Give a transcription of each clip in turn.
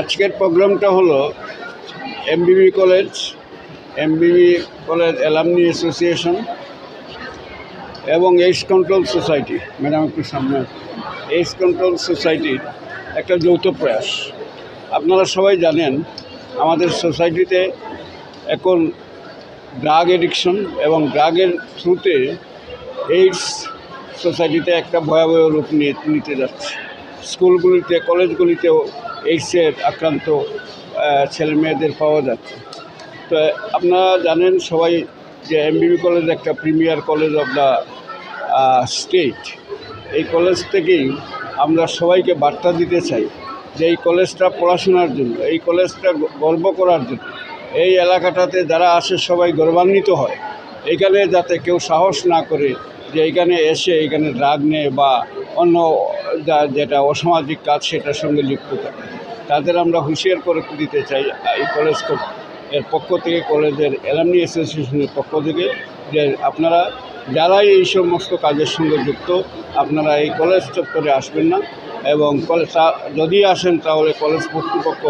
আজকের প্রোগ্রামটা হলো M B B college M B B college alumni association এবং এইডস কন্ট্রোল সোসাইটি ম্যাডাম একটু সামনে এইস কন্ট্রোল সোসাইটির একটা যৌথ প্রয়াস। আপনারা সবাই জানেন, আমাদের সোসাইটিতে এখন ড্রাগ এডিকশন এবং ড্রাগের থ্রুতে এইডস সোসাইটিতে একটা ভয়াবহ রূপ নিতে যাচ্ছে। স্কুলগুলিতে কলেজগুলিতেও এইডসের আক্রান্ত ছেলে মেয়েদের পাওয়া যাচ্ছে। তো আপনারা জানেন সবাই যে এমবিবি কলেজ একটা premier college of the state এই কলেজ থেকেই আমরা সবাইকে বার্তা দিতে চাই যে এই কলেজটা পড়াশোনার জন্য, এই কলেজটা গর্ব করার জন্য। এই এলাকাটাতে যারা আসে সবাই গৌরবান্বিত হয়। এখানে যাতে কেউ সাহস না করে যে এখানে এসে এখানে ড্রাগ নেয় বা অন্য যেটা অসামাজিক কাজ সেটার সঙ্গে যুক্ত থাকে। তাদের আমরা হুঁশিয়ার করে দিতে চাই এই কলেজের পক্ষ থেকে কলেজের অ্যালামনি অ্যাসোসিয়েশনের পক্ষ থেকে যে আপনারা যারাই এই সমস্ত কাজের সঙ্গে যুক্ত, আপনারা এই কলেজ চত্বরে আসবেন না এবং যদি আসেন তাহলে কলেজ কর্তৃপক্ষ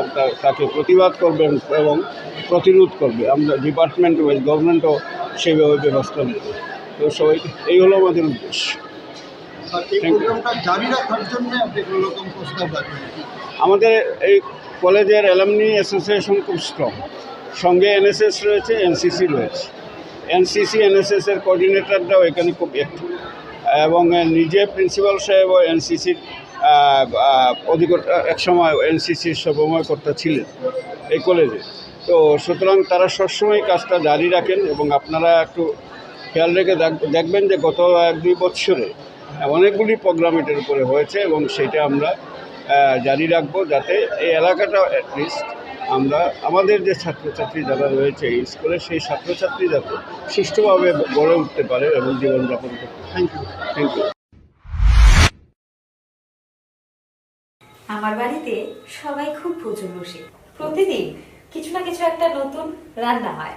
তাকে প্রতিবাদ করবেন এবং প্রতিরোধ করবে। আমরা ডিপার্টমেন্ট ওয়াইজ গভর্নমেন্টও সেইভাবে ব্যবস্থা নেবে। তো সবাই এই হলো আমাদের উদ্দেশ্য। এই প্রোগ্রামটা জারি রাখার জন্য আপনি কোনো প্রস্তাব রাখবেন আমাদের এই কলেজের অ্যালামনি অ্যাসোসিয়েশন খুব স্ট্রং সঙ্গে এনএসএস রয়েছে এনসিসি রয়েছে। এনসিসি এনএসএস এর কোঅর্ডিনেটরটাও এখানে খুব অ্যাক্টিভ এবং নিজে প্রিন্সিপাল সাহেব ও এনসিসির অধিকর একসময় এনসিসির সর্বময়কর্তা ছিলেন এই কলেজে। তো সুতরাং তারা সবসময় কাজটা জারি রাখেন এবং আপনারা একটু খেয়াল রেখে দেখবেন যে গত এক দুই বৎসরে অনেকগুলি প্রোগ্রাম এটার উপরে হয়েছে এবং সেটা আমরা জারি রাখব যাতে এই এলাকাটা অ্যাটলিস্ট আমরা, আমাদের যে ছাত্রছাত্রী যারা রয়েছে এই স্কুলে, সেই ছাত্রছাত্রী যাতে সুষ্ঠুভাবে গড়ে উঠতে পারে এবং জীবনযাপন করতে থ্যাংক ইউ থ্যাংক ইউ আমার বাড়িতে সবাই খুব বসে। প্রতিদিন কিছু না কিছু একটা নতুন রান্না হয়।